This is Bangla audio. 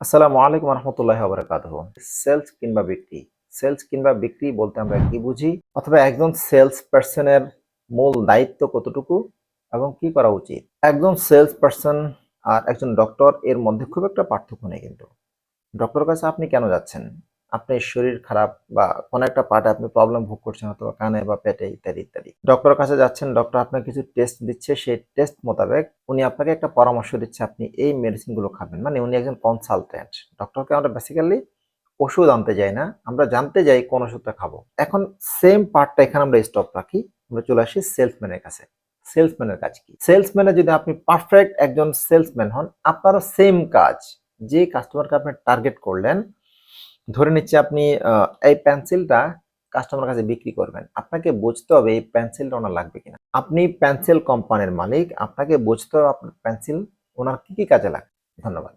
আসসালামু আলাইকুম রহমতুল্লাহ আবরকাত সেলস কিংবা বিক্রি। সেলস কিংবা বিক্রি বলতে আমরা কি বুঝি? অথবা একজন সেলস পার্সনের মূল দায়িত্ব কতটুকু এবং কি করা উচিত? একজন সেলস পার্সন আর একজন ডক্টর এর মধ্যে খুব একটা পার্থক্য নেই কিন্তু। ডক্টর কাছে আপনি কেন যাচ্ছেন? আপনার শরীর খারাপ বা কোনো একটা পার্টে আপনি প্রবলেম ভোগ করছেন, অথবা কানে বা পেটে ইত্যাদি ইত্যাদি। ডক্টরের কাছে যাচ্ছেন ডক্টর আপনাকে কিছু টেস্ট দিচ্ছে, সেই টেস্ট মোতাবেক উনি আপনাকে একটা পরামর্শ দিচ্ছে, আপনি এই মেডিসিনগুলো খাবেন। মানে উনি একজন কনসালটেন্ট ডক্টরকে আমরা বেসিক্যালি ওষুধ আনতে যাই না, আমরা জানতে যাই কোন ওষুধটা খাব। এখন সেম পার্টটা এখানে আমরা স্টপ রাখি, আমরা চলে আসি সেলসম্যানের কাছে। সেলসম্যানের কাজ কি? সেলসম্যানে যদি আপনি পারফেক্ট একজন সেলসম্যান হন, আপনারও সেম কাজ। যে কাস্টমারকে আপনি টার্গেট করলেন ধরে নিচ্ছি আপনি এই পেন্সিলটা কাস্টমার কাছে বিক্রি করবেন। আপনাকে বুঝতে হবে এই পেন্সিলটা ওনার লাগবে কিনা। আপনি পেন্সিল কোম্পানির মালিক, আপনাকে বুঝতে হবে আপনার পেন্সিল ওনার কী কী কাজে লাগবে। ধন্যবাদ।